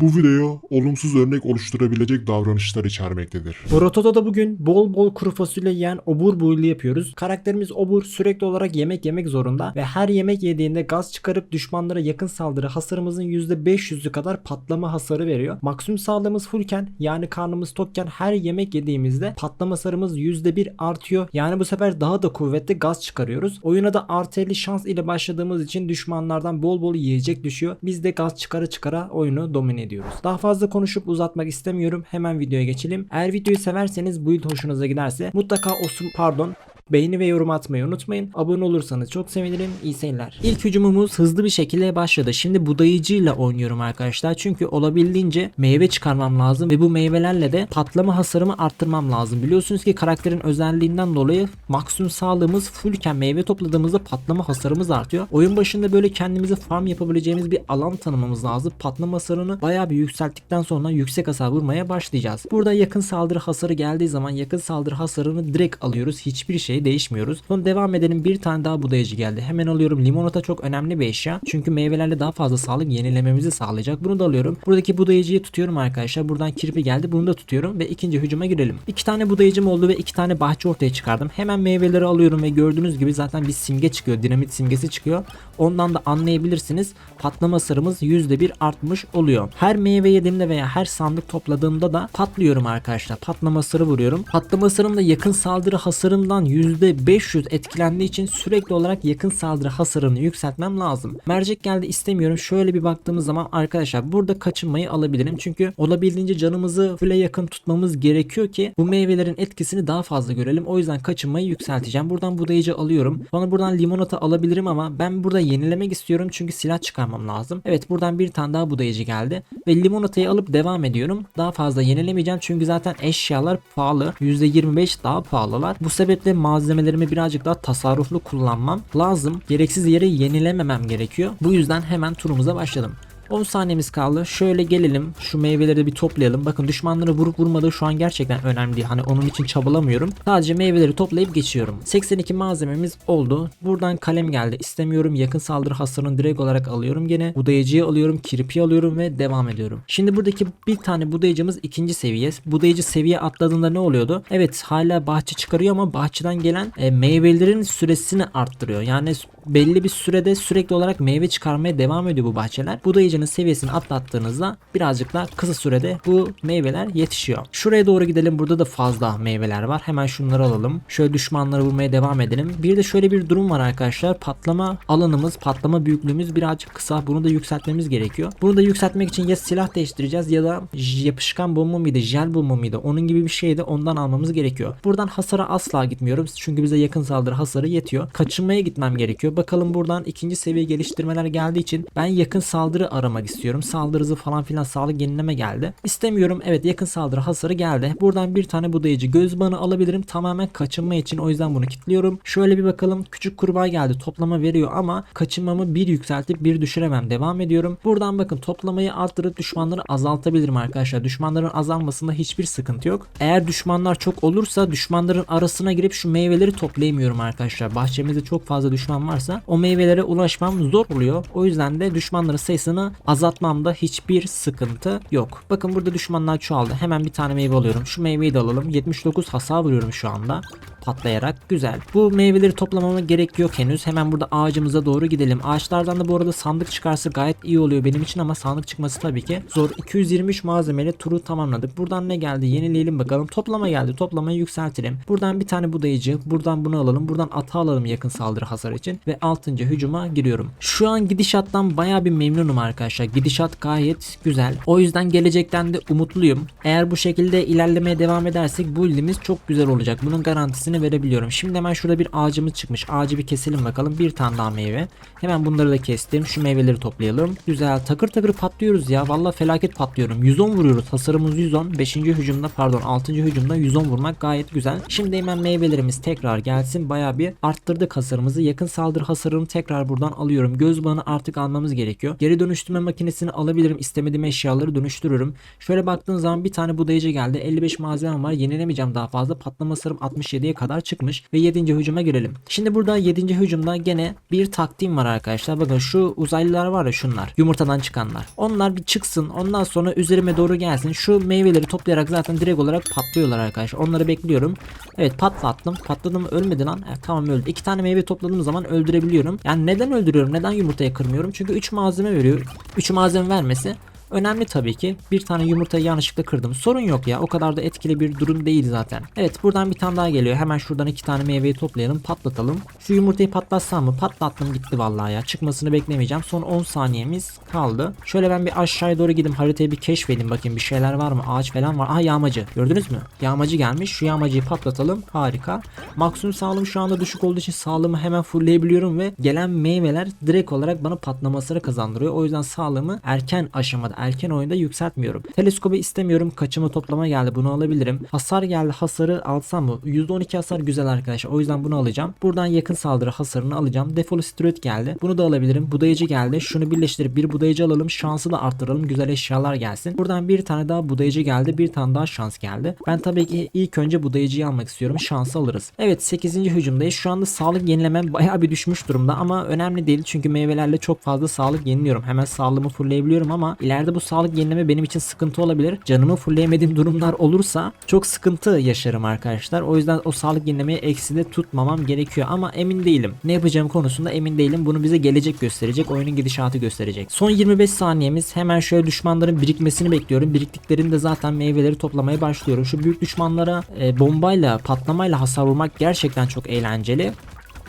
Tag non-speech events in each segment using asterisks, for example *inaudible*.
Bu video olumsuz örnek oluşturabilecek davranışlar içermektedir. Rototo'da bugün bol bol kuru fasulye yiyen obur buğulu yapıyoruz. Karakterimiz obur sürekli olarak yemek yemek zorunda ve her yemek yediğinde gaz çıkarıp düşmanlara yakın saldırı hasarımızın %500'ü kadar patlama hasarı veriyor. Maksimum sağlığımız fullken yani karnımız tokken her yemek yediğimizde patlama hasarımız %1 artıyor. Yani bu sefer daha da kuvvetli gaz çıkarıyoruz. Oyuna da artı 50 şans ile başladığımız için düşmanlardan bol bol yiyecek düşüyor. Biz de gaz çıkara çıkara oyunu domine ediyoruz. Daha fazla konuşup uzatmak istemiyorum. Hemen videoya geçelim. Eğer videoyu severseniz build hoşunuza giderse mutlaka olsun pardon Beğeni ve yorum atmayı unutmayın. Abone olursanız çok sevinirim. İyi seyirler. İlk hücumumuz hızlı bir şekilde başladı. Şimdi budayıcıyla oynuyorum arkadaşlar. Çünkü olabildiğince meyve çıkarmam lazım ve bu meyvelerle de patlama hasarımı arttırmam lazım. Biliyorsunuz ki karakterin özelliğinden dolayı maksimum sağlığımız fullken meyve topladığımızda patlama hasarımız artıyor. Oyun başında böyle kendimize farm yapabileceğimiz bir alan tanımamız lazım. Patlama hasarını bayağı bir yükselttikten sonra yüksek hasar vurmaya başlayacağız. Burada yakın saldırı hasarı geldiği zaman yakın saldırı hasarını direkt alıyoruz. Hiçbir şey değişmiyoruz. Sonra devam edelim. Bir tane daha budayıcı geldi. Hemen alıyorum. Limonata çok önemli bir eşya. Çünkü meyvelerle daha fazla sağlık yenilememizi sağlayacak. Bunu da alıyorum. Buradaki budayıcıyı tutuyorum arkadaşlar. Buradan kirpi geldi. Bunu da tutuyorum ve ikinci hücuma girelim. İki tane budayıcım oldu ve iki tane bahçe ortaya çıkardım. Hemen meyveleri alıyorum ve gördüğünüz gibi zaten bir simge çıkıyor. Dinamit simgesi çıkıyor. Ondan da anlayabilirsiniz. Patlama hasarımız %1 artmış oluyor. Her meyve yediğimde veya her sandık topladığımda da patlıyorum arkadaşlar. Patlama hasarı vuruyorum. Patlama hasarım da yakın saldırı hasarımdan %500 etkilendiği için sürekli olarak yakın saldırı hasarını yükseltmem lazım. Mercek geldi istemiyorum. Şöyle bir baktığımız zaman arkadaşlar burada kaçınmayı alabilirim. Çünkü olabildiğince canımızı full'e yakın tutmamız gerekiyor ki bu meyvelerin etkisini daha fazla görelim. O yüzden kaçınmayı yükselteceğim. Buradan budayıcı alıyorum. Sonra buradan limonata alabilirim ama ben burada yenilemek istiyorum çünkü silah çıkarmam lazım. Evet buradan bir tane daha budayıcı geldi. Ve limonatayı alıp devam ediyorum. Daha fazla yenilemeyeceğim çünkü zaten eşyalar pahalı. %25 daha pahalılar. Bu sebeple malzemelerimi birazcık daha tasarruflu kullanmam lazım. Gereksiz yere yenilememem gerekiyor. Bu yüzden hemen turumuza başladım. 10 saniyemiz kaldı. Şöyle gelelim. Şu meyveleri bir toplayalım. Bakın düşmanları vurup vurmadığı şu an gerçekten önemli değil. Hani onun için çabalamıyorum. Sadece meyveleri toplayıp geçiyorum. 82 malzememiz oldu. Buradan kalem geldi. İstemiyorum. Yakın saldırı hasarını direkt olarak alıyorum gene. Budayıcıyı alıyorum. Kirpi alıyorum ve devam ediyorum. Şimdi buradaki bir tane budayıcımız ikinci seviye. Budayıcı seviye atladığında ne oluyordu? Evet hala bahçe çıkarıyor ama bahçeden gelen e, meyvelerin süresini arttırıyor. Yani belli bir sürede sürekli olarak meyve çıkarmaya devam ediyor bu bahçeler. Budayıcının seviyesini atlattığınızda birazcık daha kısa sürede bu meyveler yetişiyor. Şuraya doğru gidelim. Burada da fazla meyveler var. Hemen şunları alalım. Şöyle düşmanları vurmaya devam edelim. Bir de şöyle bir durum var arkadaşlar. Patlama alanımız, patlama büyüklüğümüz birazcık kısa. Bunu da yükseltmemiz gerekiyor. Bunu da yükseltmek için ya silah değiştireceğiz ya da yapışkan bomba mıydı, jel bomba mıydı? Onun gibi bir şeydi. Ondan almamız gerekiyor. Buradan hasara asla gitmiyorum. Çünkü bize yakın saldırı hasarı yetiyor. Kaçınmaya gitmem gerekiyor. Bakalım buradan ikinci seviye geliştirmeler geldiği için ben yakın saldırı aramak istiyorum. Saldırı hızı falan filan sağlık yenileme geldi. İstemiyorum. Evet yakın saldırı hasarı geldi. Buradan bir tane budayıcı göz banı alabilirim. Tamamen kaçınma için o yüzden bunu kilitliyorum. Şöyle bir bakalım. Küçük kurbağa geldi. Toplama veriyor ama kaçınmamı bir yükseltip bir düşüremem. Devam ediyorum. Buradan bakın toplamayı arttırıp düşmanları azaltabilirim arkadaşlar. Düşmanların azalmasında hiçbir sıkıntı yok. Eğer düşmanlar çok olursa düşmanların arasına girip şu meyveleri toplayamıyorum arkadaşlar. Bahçemizde çok fazla düşman varsa o meyvelere ulaşmam zor oluyor. O yüzden de düşmanların sayısını azaltmamda hiçbir sıkıntı yok. Bakın burada düşmanlar çoğaldı. Hemen bir tane meyve alıyorum. Şu meyveyi de alalım. 79 hasar vuruyorum şu anda patlayarak güzel. Bu meyveleri toplamama gerek yok henüz. Hemen burada ağacımıza doğru gidelim. Ağaçlardan da bu arada sandık çıkarsa gayet iyi oluyor benim için ama sandık çıkması tabii ki zor. 223 malzemeyle turu tamamladık. Buradan ne geldi? Yenileyelim bakalım. Toplama geldi. Toplamayı yükseltelim. Buradan bir tane budayıcı. Buradan bunu alalım. Buradan ata alalım yakın saldırı hasar için. Ve 6. hücuma giriyorum. Şu an gidişattan baya bir memnunum arkadaşlar. Gidişat gayet güzel. O yüzden gelecekten de umutluyum. Eğer bu şekilde ilerlemeye devam edersek bu ilimiz çok güzel olacak. Bunun garantisini verebiliyorum. Şimdi hemen şurada bir ağacımız çıkmış. Ağacı bir keselim bakalım. Bir tane daha meyve. Hemen bunları da kestim. Şu meyveleri toplayalım. Güzel. Takır takır patlıyoruz ya. Valla felaket patlıyorum. 110 vuruyoruz. Hasarımız 110. 5. hücumda pardon 6. hücumda 110 vurmak gayet güzel. Şimdi hemen meyvelerimiz tekrar gelsin. Baya bir arttırdık hasarımızı. Yakın saldırı hasarını tekrar buradan alıyorum. Göz bağını artık almamız gerekiyor. Geri dönüştürme dönüştürme makinesini alabilirim. İstemediğim eşyaları dönüştürürüm. Şöyle baktığın zaman bir tane budayıcı geldi. 55 malzemem var. Yenilemeyeceğim daha fazla. Patlama sarım 67'ye kadar çıkmış. Ve 7. hücuma girelim. Şimdi burada 7. hücumda gene bir taktiğim var arkadaşlar. Bakın şu uzaylılar var ya şunlar. Yumurtadan çıkanlar. Onlar bir çıksın. Ondan sonra üzerime doğru gelsin. Şu meyveleri toplayarak zaten direkt olarak patlıyorlar arkadaşlar. Onları bekliyorum. Evet patlattım. Patladı mı ölmedi lan. Evet, tamam öldü. İki tane meyve topladığım zaman öldürebiliyorum. Yani neden öldürüyorum? Neden yumurtayı kırmıyorum? Çünkü 3 malzeme veriyor. 3 malzeme vermesi Önemli tabii ki. Bir tane yumurtayı yanlışlıkla kırdım. Sorun yok ya. O kadar da etkili bir durum değil zaten. Evet buradan bir tane daha geliyor. Hemen şuradan iki tane meyveyi toplayalım. Patlatalım. Şu yumurtayı patlatsam mı? Patlattım gitti vallahi ya. Çıkmasını beklemeyeceğim. Son 10 saniyemiz kaldı. Şöyle ben bir aşağıya doğru gideyim. Haritayı bir keşfedeyim bakayım. Bir şeyler var mı? Ağaç falan var. Aha yağmacı. Gördünüz mü? Yağmacı gelmiş. Şu yağmacıyı patlatalım. Harika. Maksimum sağlığım şu anda düşük olduğu için sağlığımı hemen fullleyebiliyorum ve gelen meyveler direkt olarak bana patlamasını kazandırıyor. O yüzden sağlığımı erken aşamada, erken oyunda yükseltmiyorum. Teleskobu istemiyorum. Kaçımı toplama geldi. Bunu alabilirim. Hasar geldi. Hasarı alsam mı? %12 hasar güzel arkadaşlar. O yüzden bunu alacağım. Buradan yakın saldırı hasarını alacağım. Defolu steroid geldi. Bunu da alabilirim. Budayıcı geldi. Şunu birleştirip bir budayıcı alalım. Şansı da arttıralım. Güzel eşyalar gelsin. Buradan bir tane daha budayıcı geldi. Bir tane daha şans geldi. Ben tabii ki ilk önce budayıcıyı almak istiyorum. Şansı alırız. Evet 8. hücumdayız. Şu anda sağlık yenilemem bayağı bir düşmüş durumda ama önemli değil. Çünkü meyvelerle çok fazla sağlık yeniliyorum. Hemen sağlığımı fullleyebiliyorum ama ileride bu sağlık yenileme benim için sıkıntı olabilir. Canımı fullleyemediğim *laughs* durumlar olursa çok sıkıntı yaşarım arkadaşlar. O yüzden o sağlık yenilemeyi ekside tutmamam gerekiyor ama emin değilim. Ne yapacağım konusunda emin değilim. Bunu bize gelecek gösterecek. Oyunun gidişatı gösterecek. Son 25 saniyemiz. Hemen şöyle düşmanların birikmesini bekliyorum. Biriktiklerinde zaten meyveleri toplamaya başlıyorum. Şu büyük düşmanlara e, bombayla, patlamayla hasar vurmak gerçekten çok eğlenceli.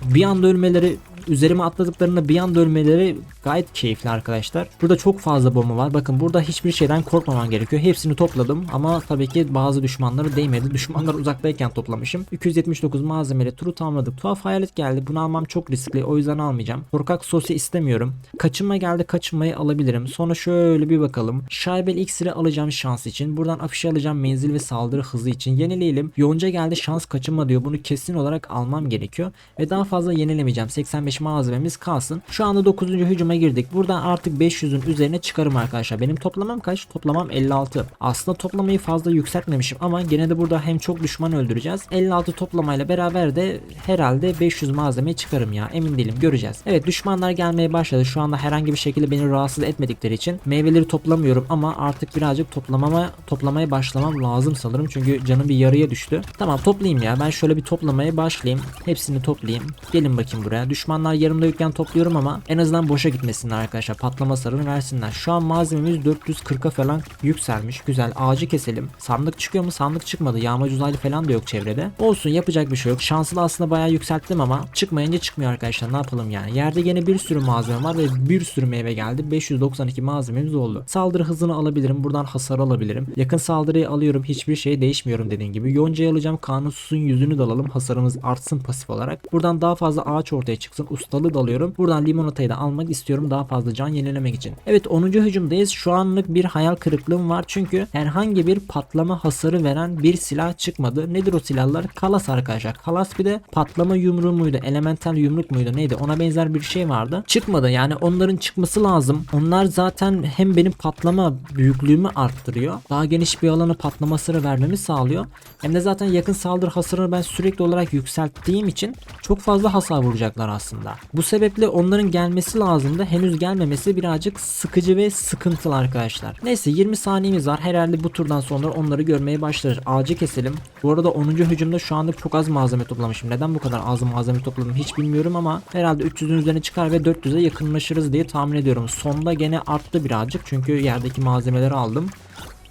Bir anda ölmeleri üzerime atladıklarında bir anda ölmeleri gayet keyifli arkadaşlar. Burada çok fazla bomba var. Bakın burada hiçbir şeyden korkmaman gerekiyor. Hepsini topladım ama tabii ki bazı düşmanları değmedi. Düşmanlar uzaktayken toplamışım. 279 malzemeyle turu tamamladık. Tuhaf hayalet geldi. Bunu almam çok riskli. O yüzden almayacağım. Korkak sosu istemiyorum. Kaçınma geldi. Kaçınmayı alabilirim. Sonra şöyle bir bakalım. Şaibel iksiri alacağım şans için. Buradan afişi alacağım menzil ve saldırı hızı için. Yenileyelim. Yonca geldi şans kaçınma diyor. Bunu kesin olarak almam gerekiyor. Ve daha fazla yenilemeyeceğim. 85 malzememiz kalsın. Şu anda 9. hücuma girdik. Buradan artık 500'ün üzerine çıkarım arkadaşlar. Benim toplamam kaç? Toplamam 56. Aslında toplamayı fazla yükseltmemişim ama gene de burada hem çok düşman öldüreceğiz. 56 toplamayla beraber de herhalde 500 malzeme çıkarım ya. Emin değilim. Göreceğiz. Evet düşmanlar gelmeye başladı. Şu anda herhangi bir şekilde beni rahatsız etmedikleri için meyveleri toplamıyorum ama artık birazcık toplamama toplamaya başlamam lazım sanırım. Çünkü canım bir yarıya düştü. Tamam toplayayım ya. Ben şöyle bir toplamaya başlayayım. Hepsini toplayayım. Gelin bakayım buraya. Düşmanlar yarımda yokken topluyorum ama en azından boşa gitmesinler arkadaşlar. Patlama sarını versinler. Şu an malzememiz 440'a falan yükselmiş. Güzel. Ağacı keselim. Sandık çıkıyor mu? Sandık çıkmadı. Yağmacı uzaylı falan da yok çevrede. Olsun yapacak bir şey yok. Şansını aslında bayağı yükselttim ama çıkmayınca çıkmıyor arkadaşlar. Ne yapalım yani? Yerde gene bir sürü malzeme var ve bir sürü meyve geldi. 592 malzememiz oldu. Saldırı hızını alabilirim. Buradan hasar alabilirim. Yakın saldırıyı alıyorum. Hiçbir şey değişmiyorum dediğim gibi. Yoncayı alacağım. Kanunsuzun yüzünü de alalım. Hasarımız artsın pasif olarak. Buradan daha fazla ağaç ortaya çıksın. Ustalı da alıyorum. Buradan limonatayı da almak istiyorum daha fazla can yenilemek için. Evet 10. hücumdayız. Şu anlık bir hayal kırıklığım var. Çünkü herhangi bir patlama hasarı veren bir silah çıkmadı. Nedir o silahlar? Kalas arkadaşlar. Kalas bir de patlama yumruğu muydu? Elemental yumruk muydu? Neydi? Ona benzer bir şey vardı. Çıkmadı. Yani onların çıkması lazım. Onlar zaten hem benim patlama büyüklüğümü arttırıyor. Daha geniş bir alanı patlamasını vermemi sağlıyor. Hem de zaten yakın saldırı hasarını ben sürekli olarak yükselttiğim için çok fazla hasar vuracaklar aslında. Bu sebeple onların gelmesi lazımdı. Henüz gelmemesi birazcık sıkıcı ve sıkıntılı arkadaşlar. Neyse 20 saniyemiz var. Herhalde bu turdan sonra onları görmeye başlarız. Ağacı keselim. Bu arada 10. hücumda şu anda çok az malzeme toplamışım. Neden bu kadar az malzeme topladım hiç bilmiyorum ama herhalde 300'ün üzerine çıkar ve 400'e yakınlaşırız diye tahmin ediyorum. Sonda gene arttı birazcık çünkü yerdeki malzemeleri aldım.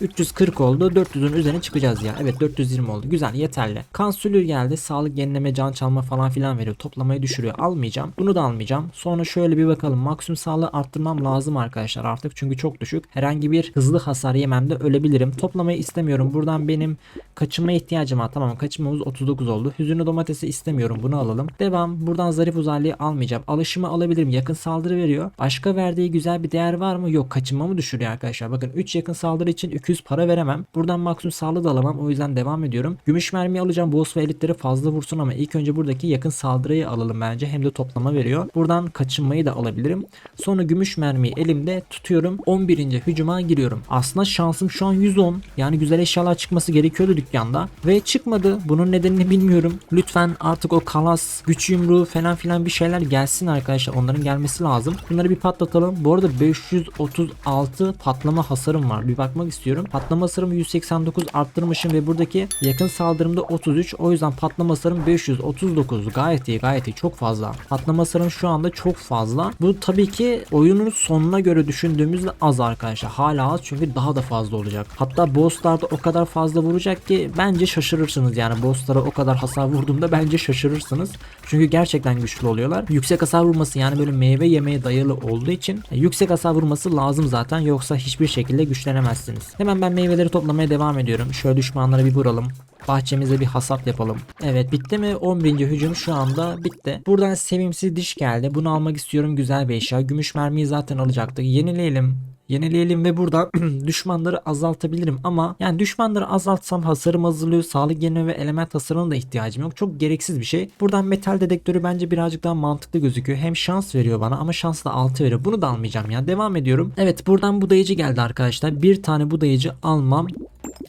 340 oldu. 400'ün üzerine çıkacağız ya. Evet 420 oldu. Güzel yeterli. Kansülür geldi. Sağlık yenileme can çalma falan filan veriyor. Toplamayı düşürüyor. Almayacağım. Bunu da almayacağım. Sonra şöyle bir bakalım. Maksimum sağlığı arttırmam lazım arkadaşlar artık. Çünkü çok düşük. Herhangi bir hızlı hasar yememde ölebilirim. Toplamayı istemiyorum. Buradan benim kaçınma ihtiyacım var. Tamam kaçınmamız 39 oldu. Hüzünlü domatesi istemiyorum. Bunu alalım. Devam. Buradan zarif uzaylıyı almayacağım. Alışımı alabilirim. Yakın saldırı veriyor. Başka verdiği güzel bir değer var mı? Yok. Kaçınmamı düşürüyor arkadaşlar. Bakın 3 yakın saldırı için 600 para veremem. Buradan maksimum sağlığı da alamam. O yüzden devam ediyorum. Gümüş mermi alacağım. Boss ve elitleri fazla vursun ama ilk önce buradaki yakın saldırıyı alalım bence. Hem de toplama veriyor. Buradan kaçınmayı da alabilirim. Sonra gümüş mermiyi elimde tutuyorum. 11. hücuma giriyorum. Aslında şansım şu an 110. Yani güzel eşyalar çıkması gerekiyordu dükkanda. Ve çıkmadı. Bunun nedenini bilmiyorum. Lütfen artık o kalas, güç yumruğu falan filan bir şeyler gelsin arkadaşlar. Onların gelmesi lazım. Bunları bir patlatalım. Bu arada 536 patlama hasarım var. Bir bakmak istiyorum. Patlama hasarımı 189 arttırmışım ve buradaki yakın saldırımda 33. O yüzden patlama hasarım 539. Gayet iyi gayet iyi. Çok fazla. Patlama hasarım şu anda çok fazla. Bu tabii ki oyunun sonuna göre düşündüğümüzde az arkadaşlar. Hala az çünkü daha da fazla olacak. Hatta bosslarda o kadar fazla vuracak ki bence şaşırırsınız yani bosslara o kadar hasar vurduğumda bence şaşırırsınız. Çünkü gerçekten güçlü oluyorlar. Yüksek hasar vurması yani böyle meyve yemeye dayalı olduğu için e, yüksek hasar vurması lazım zaten yoksa hiçbir şekilde güçlenemezsiniz. Hemen ben meyveleri toplamaya devam ediyorum. Şöyle düşmanlara bir vuralım. Bahçemize bir hasat yapalım. Evet bitti mi? 11. hücum şu anda bitti. Buradan sevimsiz diş geldi. Bunu almak istiyorum. Güzel bir eşya. Gümüş mermiyi zaten alacaktık. Yenileyelim. Yenileyelim ve burada *clears throat* düşmanları azaltabilirim ama yani düşmanları azaltsam hasarım azalıyor. Sağlık yenileme ve element hasarına da ihtiyacım yok. Çok gereksiz bir şey. Buradan metal dedektörü bence birazcık daha mantıklı gözüküyor. Hem şans veriyor bana ama şans da 6 veriyor. Bunu da almayacağım ya. Devam ediyorum. Evet buradan budayıcı geldi arkadaşlar. Bir tane budayıcı almam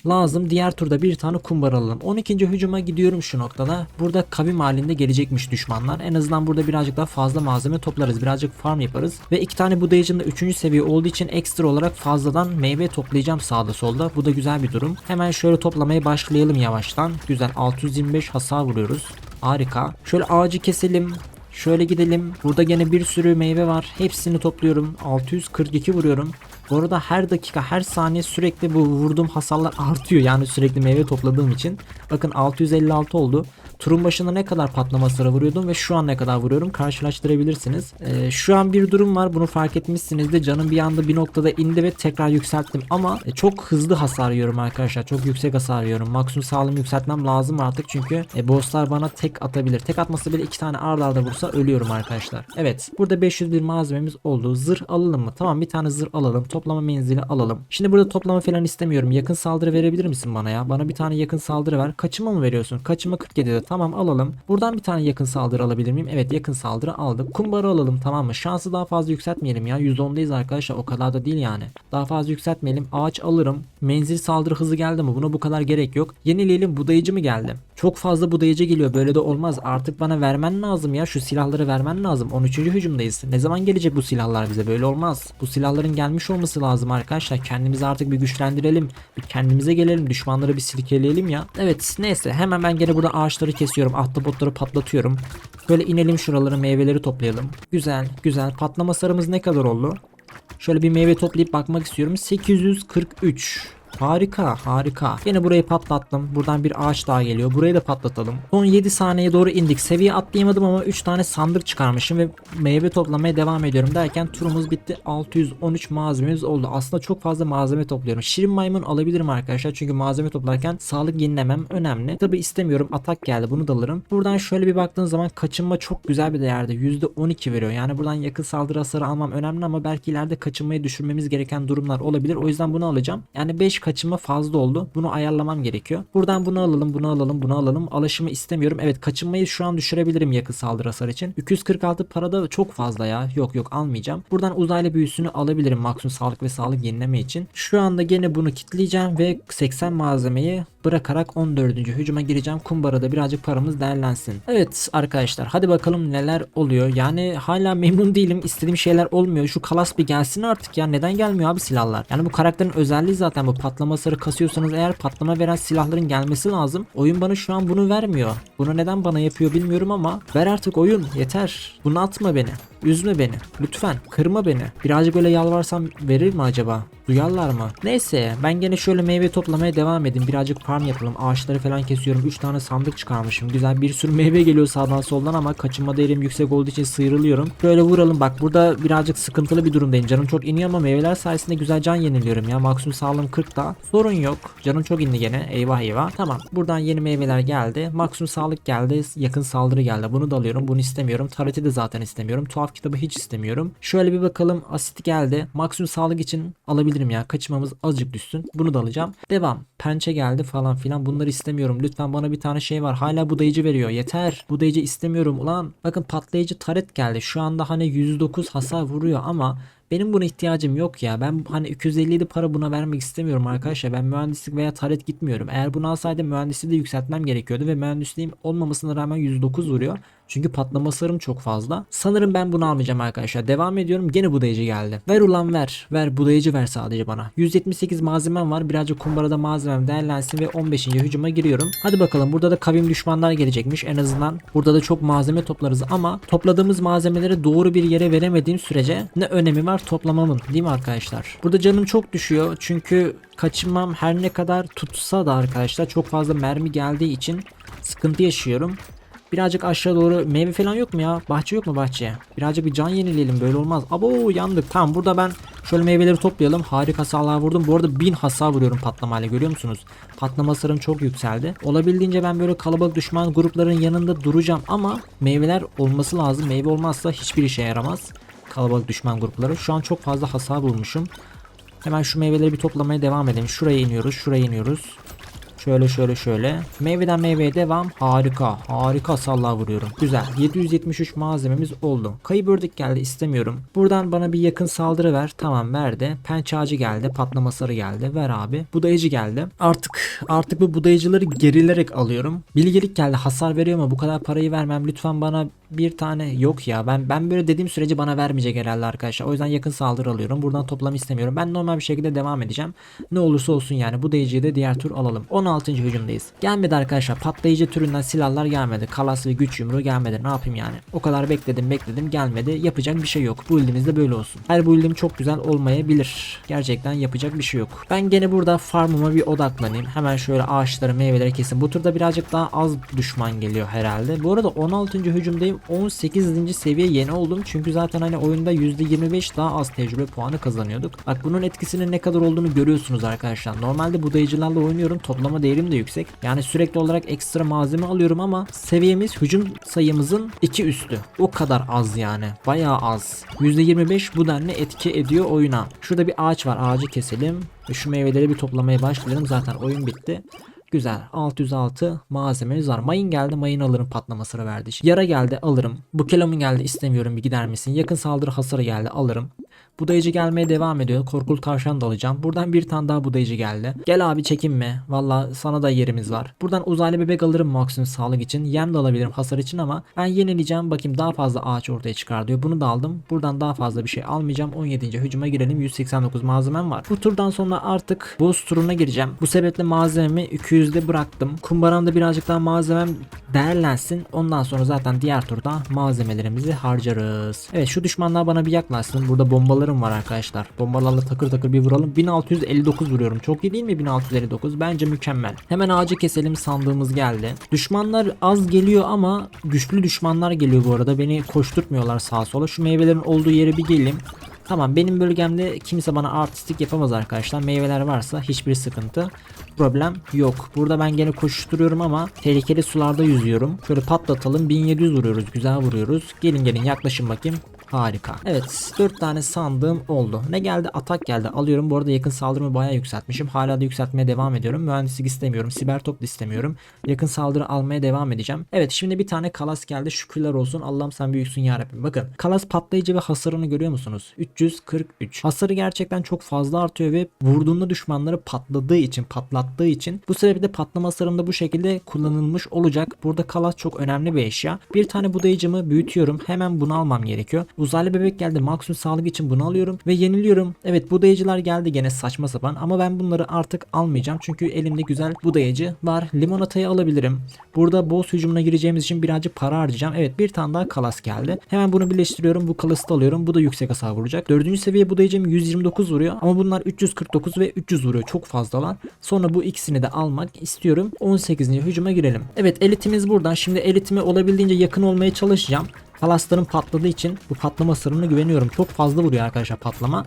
lazım. Diğer turda bir tane kumbara alalım. 12. hücuma gidiyorum şu noktada. Burada kavim halinde gelecekmiş düşmanlar. En azından burada birazcık daha fazla malzeme toplarız. Birazcık farm yaparız. Ve iki tane budayıcının da 3. seviye olduğu için ekstra olarak fazladan meyve toplayacağım sağda solda. Bu da güzel bir durum. Hemen şöyle toplamaya başlayalım yavaştan. Güzel 625 hasar vuruyoruz. Harika. Şöyle ağacı keselim. Şöyle gidelim. Burada gene bir sürü meyve var. Hepsini topluyorum. 642 vuruyorum. Bu arada her dakika her saniye sürekli bu vurduğum hasarlar artıyor. Yani sürekli meyve topladığım için. Bakın 656 oldu. Turun başında ne kadar patlama hasarı vuruyordum ve şu an ne kadar vuruyorum karşılaştırabilirsiniz. Ee, şu an bir durum var bunu fark etmişsinizdir. Canım bir anda bir noktada indi ve tekrar yükselttim ama e, çok hızlı hasar yiyorum arkadaşlar. Çok yüksek hasar yiyorum. Maksimum sağlığımı yükseltmem lazım artık çünkü e, bosslar bana tek atabilir. Tek atması bile iki tane arda arda vursa ölüyorum arkadaşlar. Evet burada 501 malzememiz oldu. Zırh alalım mı? Tamam bir tane zırh alalım. Toplama menzili alalım. Şimdi burada toplama falan istemiyorum. Yakın saldırı verebilir misin bana ya? Bana bir tane yakın saldırı ver. Kaçıma mı veriyorsun? Kaçıma 47'de. Tamam alalım. Buradan bir tane yakın saldırı alabilir miyim? Evet yakın saldırı aldık. Kumbara alalım tamam mı? Şansı daha fazla yükseltmeyelim ya. 110'dayız arkadaşlar. O kadar da değil yani. Daha fazla yükseltmeyelim. Ağaç alırım. Menzil saldırı hızı geldi mi? Buna bu kadar gerek yok. Yenileyelim budayıcı mı geldi? Çok fazla budayıcı geliyor. Böyle de olmaz. Artık bana vermen lazım ya. Şu silahları vermen lazım. 13. hücumdayız. Ne zaman gelecek bu silahlar bize? Böyle olmaz. Bu silahların gelmiş olması lazım arkadaşlar. Kendimizi artık bir güçlendirelim. Bir kendimize gelelim. Düşmanları bir silkeleyelim ya. Evet neyse. Hemen ben gene burada ağaçları kesiyorum. Ahtapotları patlatıyorum. Böyle inelim şuraları meyveleri toplayalım. Güzel güzel. Patlama sarımız ne kadar oldu? Şöyle bir meyve toplayıp bakmak istiyorum. 843. Harika harika. Yine burayı patlattım. Buradan bir ağaç daha geliyor. Burayı da patlatalım. Son 7 saniyeye doğru indik. Seviye atlayamadım ama 3 tane sandık çıkarmışım ve meyve toplamaya devam ediyorum derken turumuz bitti. 613 malzememiz oldu. Aslında çok fazla malzeme topluyorum. Şirin maymun alabilirim arkadaşlar. Çünkü malzeme toplarken sağlık yenilemem önemli. Tabi istemiyorum. Atak geldi. Bunu da alırım. Buradan şöyle bir baktığın zaman kaçınma çok güzel bir değerde. %12 veriyor. Yani buradan yakın saldırı hasarı almam önemli ama belki ileride kaçınmayı düşürmemiz gereken durumlar olabilir. O yüzden bunu alacağım. Yani 5 kaçınma fazla oldu. Bunu ayarlamam gerekiyor. Buradan bunu alalım, bunu alalım, bunu alalım. Alışımı istemiyorum. Evet kaçınmayı şu an düşürebilirim yakın saldırı hasar için. 246 para da çok fazla ya. Yok yok almayacağım. Buradan uzaylı büyüsünü alabilirim maksimum sağlık ve sağlık yenileme için. Şu anda gene bunu kitleyeceğim ve 80 malzemeyi bırakarak 14. hücuma gireceğim. Kumbarada birazcık paramız değerlensin. Evet arkadaşlar hadi bakalım neler oluyor. Yani hala memnun değilim. İstediğim şeyler olmuyor. Şu kalas bir gelsin artık ya. Neden gelmiyor abi silahlar? Yani bu karakterin özelliği zaten bu patlama sarı kasıyorsanız eğer patlama veren silahların gelmesi lazım. Oyun bana şu an bunu vermiyor. Bunu neden bana yapıyor bilmiyorum ama ver artık oyun yeter. Bunu atma beni. Üzme beni. Lütfen kırma beni. Birazcık öyle yalvarsam verir mi acaba? Duyarlar mı? Neyse ben gene şöyle meyve toplamaya devam edeyim. Birazcık farm yapalım. Ağaçları falan kesiyorum. 3 tane sandık çıkarmışım. Güzel bir sürü meyve geliyor sağdan soldan ama kaçınma değerim yüksek olduğu için sıyrılıyorum. Şöyle vuralım. Bak burada birazcık sıkıntılı bir durumdayım. Canım çok iniyor ama meyveler sayesinde güzel can yeniliyorum ya. Maksimum sağlığım 40 da. Sorun yok. Canım çok indi gene. Eyvah eyvah. Tamam. Buradan yeni meyveler geldi. Maksimum sağlık geldi. Yakın saldırı geldi. Bunu da alıyorum. Bunu istemiyorum. Tareti de zaten istemiyorum. Tuhaf kitabı hiç istemiyorum. Şöyle bir bakalım. Asit geldi. Maksimum sağlık için alabilirim ya. Kaçmamız azıcık düşsün. Bunu da alacağım. Devam. Pençe geldi falan filan. Bunları istemiyorum. Lütfen bana bir tane şey var. Hala budayıcı veriyor. Yeter. Budayıcı istemiyorum. Ulan bakın patlayıcı taret geldi. Şu anda hani 109 hasar vuruyor ama benim buna ihtiyacım yok ya. Ben hani 257 para buna vermek istemiyorum arkadaşlar. Ben mühendislik veya taret gitmiyorum. Eğer bunu alsaydım mühendisliği de yükseltmem gerekiyordu ve mühendisliğim olmamasına rağmen 109 vuruyor. Çünkü patlama hasarım çok fazla. Sanırım ben bunu almayacağım arkadaşlar. Devam ediyorum. Gene budayıcı geldi. Ver ulan ver. Ver budayıcı ver sadece bana. 178 malzemem var. Birazcık kumbarada malzemem değerlensin ve 15. hücuma giriyorum. Hadi bakalım burada da kavim düşmanlar gelecekmiş. En azından burada da çok malzeme toplarız ama topladığımız malzemeleri doğru bir yere veremediğim sürece ne önemi var toplamamın değil mi arkadaşlar? Burada canım çok düşüyor çünkü kaçınmam her ne kadar tutsa da arkadaşlar çok fazla mermi geldiği için sıkıntı yaşıyorum. Birazcık aşağı doğru meyve falan yok mu ya? Bahçe yok mu bahçeye? Birazcık bir can yenileyelim böyle olmaz. Abo yandık. Tamam burada ben şöyle meyveleri toplayalım. Harika hasarlar vurdum. Bu arada 1000 hasar vuruyorum patlamayla görüyor musunuz? Patlama hasarım çok yükseldi. Olabildiğince ben böyle kalabalık düşman grupların yanında duracağım ama meyveler olması lazım. Meyve olmazsa hiçbir işe yaramaz. Kalabalık düşman grupları. Şu an çok fazla hasar vurmuşum. Hemen şu meyveleri bir toplamaya devam edelim. Şuraya iniyoruz. Şuraya iniyoruz. Şöyle şöyle şöyle. Meyveden meyveye devam. Harika. Harika salla vuruyorum. Güzel. 773 malzememiz oldu. Kayıp ördek geldi istemiyorum. Buradan bana bir yakın saldırı ver. Tamam verdi. Pençe ağacı geldi. Patlama sarı geldi. Ver abi. Budayıcı geldi. Artık artık bu budayıcıları gerilerek alıyorum. Bilgelik geldi. Hasar veriyor ama bu kadar parayı vermem. Lütfen bana bir tane yok ya. Ben ben böyle dediğim sürece bana vermeyecek herhalde arkadaşlar. O yüzden yakın saldırı alıyorum. Buradan toplam istemiyorum. Ben normal bir şekilde devam edeceğim. Ne olursa olsun yani. Bu dayıcıyı da diğer tur alalım. 16. hücumdayız. Gelmedi arkadaşlar. Patlayıcı türünden silahlar gelmedi. Kalas ve güç yumruğu gelmedi. Ne yapayım yani? O kadar bekledim bekledim gelmedi. Yapacak bir şey yok. Bu ildimizde böyle olsun. Her bu ildim çok güzel olmayabilir. Gerçekten yapacak bir şey yok. Ben gene burada farmıma bir odaklanayım. Hemen şöyle ağaçları meyveleri kesin. Bu turda birazcık daha az düşman geliyor herhalde. Bu arada 16. hücumdayım. 18. seviye yeni oldum. Çünkü zaten hani oyunda %25 daha az tecrübe puanı kazanıyorduk. Bak bunun etkisinin ne kadar olduğunu görüyorsunuz arkadaşlar. Normalde budayıcılarla oynuyorum. Toplama değerim de yüksek. Yani sürekli olarak ekstra malzeme alıyorum ama seviyemiz hücum sayımızın 2 üstü. O kadar az yani. Bayağı az. %25 bu denli etki ediyor oyuna. Şurada bir ağaç var. Ağacı keselim. Şu meyveleri bir toplamaya başlayalım. Zaten oyun bitti. Güzel. 606 malzememiz var. Mayın geldi. Mayın alırım patlama sıra verdi. Yara geldi alırım. Bu kelamın geldi istemiyorum bir gider misin? Yakın saldırı hasarı geldi alırım. Budayıcı gelmeye devam ediyor. Korkul tavşan da alacağım. Buradan bir tane daha budayıcı geldi. Gel abi çekinme. Valla sana da yerimiz var. Buradan uzaylı bebek alırım maksimum sağlık için. Yem de alabilirim hasar için ama ben yenileyeceğim. Bakayım daha fazla ağaç ortaya çıkar diyor. Bunu da aldım. Buradan daha fazla bir şey almayacağım. 17. hücuma girelim. 189 malzemem var. Bu turdan sonra artık boss turuna gireceğim. Bu sebeple malzememi 200'de bıraktım. Kumbaramda birazcık daha malzemem değerlensin. Ondan sonra zaten diğer turda malzemelerimizi harcarız. Evet şu düşmanlar bana bir yaklaşsın. Burada bombalarım var arkadaşlar. Bombalarla takır takır bir vuralım. 1659 vuruyorum. Çok iyi değil mi 1659? Bence mükemmel. Hemen ağacı keselim sandığımız geldi. Düşmanlar az geliyor ama güçlü düşmanlar geliyor bu arada. Beni koşturtmuyorlar sağa sola. Şu meyvelerin olduğu yere bir geleyim. Tamam benim bölgemde kimse bana artistik yapamaz arkadaşlar. Meyveler varsa hiçbir sıkıntı problem yok. Burada ben gene koşuşturuyorum ama tehlikeli sularda yüzüyorum. Şöyle patlatalım 1700 vuruyoruz güzel vuruyoruz. Gelin gelin yaklaşın bakayım. Harika. Evet 4 tane sandığım oldu. Ne geldi? Atak geldi. Alıyorum. Bu arada yakın saldırımı bayağı yükseltmişim. Hala da yükseltmeye devam ediyorum. Mühendislik istemiyorum. Siber top istemiyorum. Yakın saldırı almaya devam edeceğim. Evet şimdi bir tane kalas geldi. Şükürler olsun. Allah'ım sen büyüksün yarabbim. Bakın kalas patlayıcı ve hasarını görüyor musunuz? 343. Hasarı gerçekten çok fazla artıyor ve vurduğunda düşmanları patladığı için patlattığı için bu sebeple patlama hasarında bu şekilde kullanılmış olacak. Burada kalas çok önemli bir eşya. Bir tane budayıcımı büyütüyorum. Hemen bunu almam gerekiyor. Uzaylı bebek geldi. Maksimum sağlık için bunu alıyorum ve yeniliyorum. Evet budayıcılar geldi gene saçma sapan ama ben bunları artık almayacağım. Çünkü elimde güzel budayıcı var. Limonatayı alabilirim. Burada boss hücumuna gireceğimiz için birazcık para harcayacağım. Evet bir tane daha kalas geldi. Hemen bunu birleştiriyorum. Bu kalası da alıyorum. Bu da yüksek hasar vuracak. Dördüncü seviye budayıcım 129 vuruyor ama bunlar 349 ve 300 vuruyor. Çok fazlalar. Sonra bu ikisini de almak istiyorum. 18. hücuma girelim. Evet elitimiz buradan. Şimdi elitime olabildiğince yakın olmaya çalışacağım. Kalasların patladığı için bu patlama sırrına güveniyorum. Çok fazla vuruyor arkadaşlar patlama.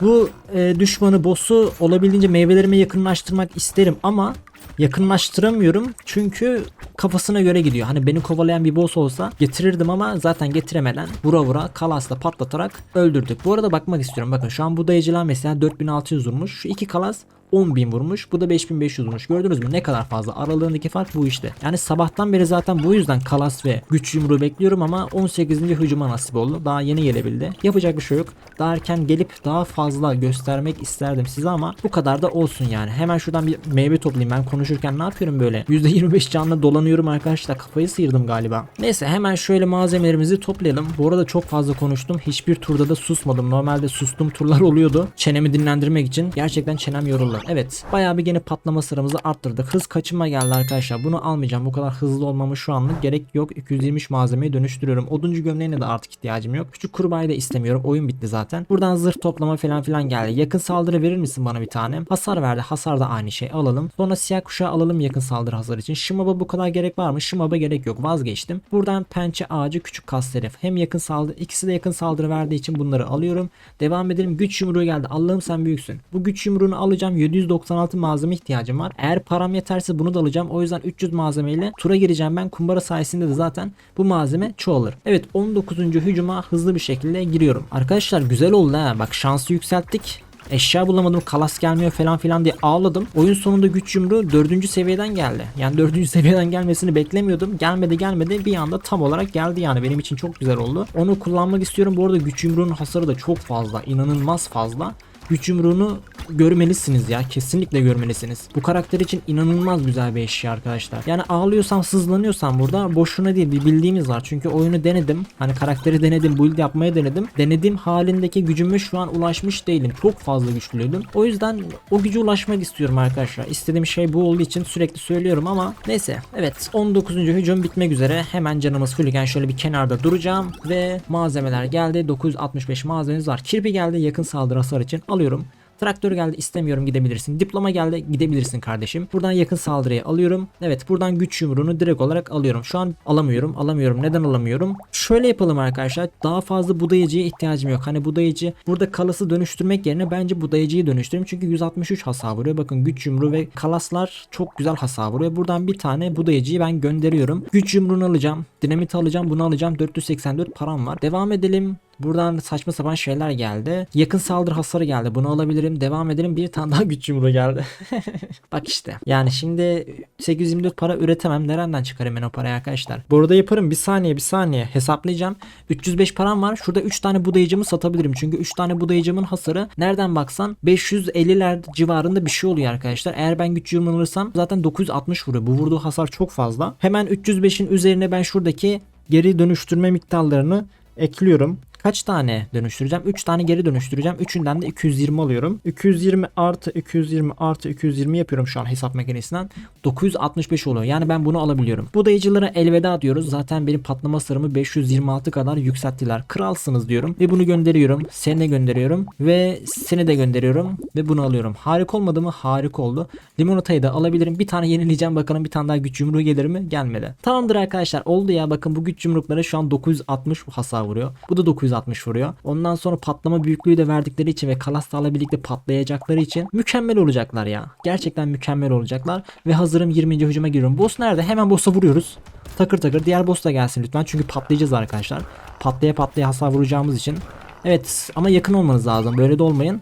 Bu e, düşmanı boss'u olabildiğince meyvelerime yakınlaştırmak isterim ama yakınlaştıramıyorum çünkü kafasına göre gidiyor. Hani beni kovalayan bir boss olsa getirirdim ama zaten getiremeden vura vura kalasla patlatarak öldürdük. Bu arada bakmak istiyorum. Bakın şu an bu dayıcılar mesela 4600 vurmuş. Şu iki kalas 10.000 vurmuş. Bu da 5500 vurmuş. Gördünüz mü ne kadar fazla. Aralarındaki fark bu işte. Yani sabahtan beri zaten bu yüzden kalas ve güç yumruğu bekliyorum ama 18. hücuma nasip oldu. Daha yeni gelebildi. Yapacak bir şey yok. Daha erken gelip daha fazla göstermek isterdim size ama bu kadar da olsun yani. Hemen şuradan bir meyve toplayayım. Ben konuşurken ne yapıyorum böyle? %25 canlı dolanıyorum arkadaşlar. Kafayı sıyırdım galiba. Neyse hemen şöyle malzemelerimizi toplayalım. Bu arada çok fazla konuştum. Hiçbir turda da susmadım. Normalde sustum turlar oluyordu. Çenemi dinlendirmek için. Gerçekten çenem yoruldu. Evet. Bayağı bir gene patlama sıramızı arttırdık. Hız kaçınma geldi arkadaşlar. Bunu almayacağım. Bu kadar hızlı olmamı şu anlık gerek yok. 223 malzemeyi dönüştürüyorum. Oduncu gömleğine de artık ihtiyacım yok. Küçük kurbağayı da istemiyorum. Oyun bitti zaten. Buradan zırh toplama falan filan geldi. Yakın saldırı verir misin bana bir tane? Hasar verdi. Hasar da aynı şey. Alalım. Sonra siyah kuşağı alalım yakın saldırı hasar için. Şimaba bu kadar gerek var mı? Şimaba gerek yok. Vazgeçtim. Buradan pençe ağacı küçük kas herif. Hem yakın saldırı ikisi de yakın saldırı verdiği için bunları alıyorum. Devam edelim. Güç yumruğu geldi. Allah'ım sen büyüksün. Bu güç yumruğunu alacağım. 796 malzeme ihtiyacım var. Eğer param yeterse bunu da alacağım. O yüzden 300 malzemeyle tura gireceğim ben. Kumbara sayesinde de zaten bu malzeme çoğalır. Evet 19. hücuma hızlı bir şekilde giriyorum. Arkadaşlar güzel oldu ha. Bak şansı yükselttik. Eşya bulamadım kalas gelmiyor falan filan diye ağladım. Oyun sonunda güç yumruğu 4. seviyeden geldi. Yani 4. *laughs* seviyeden gelmesini beklemiyordum. Gelmedi gelmedi bir anda tam olarak geldi yani benim için çok güzel oldu. Onu kullanmak istiyorum. Bu arada güç yumruğunun hasarı da çok fazla. inanılmaz fazla. Güç yumruğunu görmelisiniz ya. Kesinlikle görmelisiniz. Bu karakter için inanılmaz güzel bir eşya arkadaşlar. Yani ağlıyorsam sızlanıyorsam burada boşuna değil bir bildiğimiz var. Çünkü oyunu denedim. Hani karakteri denedim. Build yapmaya denedim. Denediğim halindeki gücüme şu an ulaşmış değilim. Çok fazla güçlüydüm. O yüzden o güce ulaşmak istiyorum arkadaşlar. İstediğim şey bu olduğu için sürekli söylüyorum ama neyse. Evet 19. hücum bitmek üzere. Hemen canımız fullken şöyle bir kenarda duracağım ve malzemeler geldi. 965 malzememiz var. Kirpi geldi yakın saldırı hasar için alıyorum. Traktör geldi istemiyorum gidebilirsin. Diploma geldi gidebilirsin kardeşim. Buradan yakın saldırıyı alıyorum. Evet buradan güç yumruğunu direkt olarak alıyorum. Şu an alamıyorum alamıyorum. Neden alamıyorum? Şöyle yapalım arkadaşlar. Daha fazla budayıcıya ihtiyacım yok. Hani budayıcı burada kalası dönüştürmek yerine bence budayıcıyı dönüştüreyim. Çünkü 163 hasar vuruyor. Bakın güç yumruğu ve kalaslar çok güzel hasar vuruyor. Buradan bir tane budayıcıyı ben gönderiyorum. Güç yumruğunu alacağım. Dinamit alacağım. Bunu alacağım. 484 param var. Devam edelim. Buradan saçma sapan şeyler geldi. Yakın saldırı hasarı geldi. Bunu alabilirim. Devam edelim. Bir tane daha güç yumruğu geldi. *laughs* Bak işte. Yani şimdi 824 para üretemem. Nereden çıkarım ben o parayı arkadaşlar? Bu arada yaparım. Bir saniye bir saniye. Hesaplayacağım. 305 param var. Şurada 3 tane budayıcımı satabilirim. Çünkü 3 tane budayıcımın hasarı nereden baksan 550'ler civarında bir şey oluyor arkadaşlar. Eğer ben güç yumruğunu alırsam zaten 960 vuruyor. Bu vurduğu hasar çok fazla. Hemen 305'in üzerine ben şuradaki geri dönüştürme miktarlarını ekliyorum. Kaç tane dönüştüreceğim? 3 tane geri dönüştüreceğim. Üçünden de 220 alıyorum. 220 artı 220 artı 220 yapıyorum şu an hesap makinesinden. 965 oluyor. Yani ben bunu alabiliyorum. Budayıcılara elveda diyoruz. Zaten benim patlama sırrımı 526 kadar yükselttiler. Kralsınız diyorum. Ve bunu gönderiyorum. Seni de gönderiyorum. Ve seni de gönderiyorum. Ve bunu alıyorum. Harika olmadı mı? Harika oldu. Limonatayı da alabilirim. Bir tane yenileyeceğim. Bakalım bir tane daha güç yumruğu gelir mi? Gelmedi. Tamamdır arkadaşlar. Oldu ya. Bakın bu güç yumrukları şu an 960 hasar vuruyor. Bu da 960 vuruyor. Ondan sonra patlama büyüklüğü de verdikleri için ve kalaslarla birlikte patlayacakları için mükemmel olacaklar ya. Gerçekten mükemmel olacaklar. Ve hazırım 20. hücuma giriyorum. Boss nerede? Hemen boss'a vuruyoruz. Takır takır. Diğer boss da gelsin lütfen. Çünkü patlayacağız arkadaşlar. Patlaya patlaya hasar vuracağımız için. Evet ama yakın olmanız lazım. Böyle de olmayın.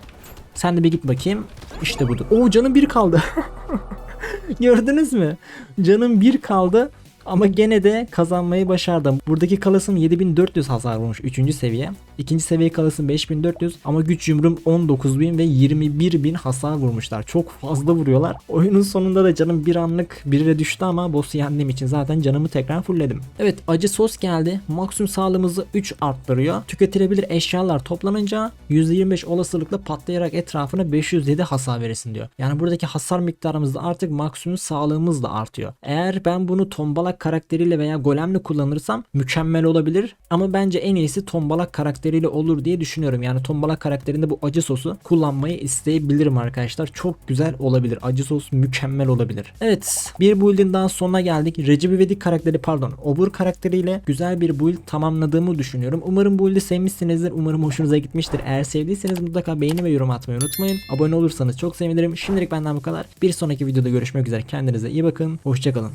Sen de bir git bakayım. İşte budur. Oo canım bir kaldı. *laughs* Gördünüz mü? Canım bir kaldı. Ama gene de kazanmayı başardım. Buradaki kalasım 7400 hasar vurmuş 3. seviye. İkinci seviye kalasım 5400 ama güç yumruğum 19000 ve 21000 hasar vurmuşlar. Çok fazla vuruyorlar. Oyunun sonunda da canım bir anlık birine düştü ama boss'u yendiğim için zaten canımı tekrar fullledim. Evet acı sos geldi. Maksimum sağlığımızı 3 arttırıyor. Tüketilebilir eşyalar toplanınca %25 olasılıkla patlayarak etrafına 507 hasar verirsin diyor. Yani buradaki hasar miktarımız da artık maksimum sağlığımız da artıyor. Eğer ben bunu tombalak tombalak karakteriyle veya golemle kullanırsam mükemmel olabilir. Ama bence en iyisi tombalak karakteriyle olur diye düşünüyorum. Yani tombalak karakterinde bu acı sosu kullanmayı isteyebilirim arkadaşlar. Çok güzel olabilir. Acı sos mükemmel olabilir. Evet bir build'in daha sonuna geldik. Recep İvedik karakteri pardon Obur karakteriyle güzel bir build tamamladığımı düşünüyorum. Umarım build'i sevmişsinizdir. Umarım hoşunuza gitmiştir. Eğer sevdiyseniz mutlaka beğeni ve yorum atmayı unutmayın. Abone olursanız çok sevinirim. Şimdilik benden bu kadar. Bir sonraki videoda görüşmek üzere. Kendinize iyi bakın. Hoşçakalın.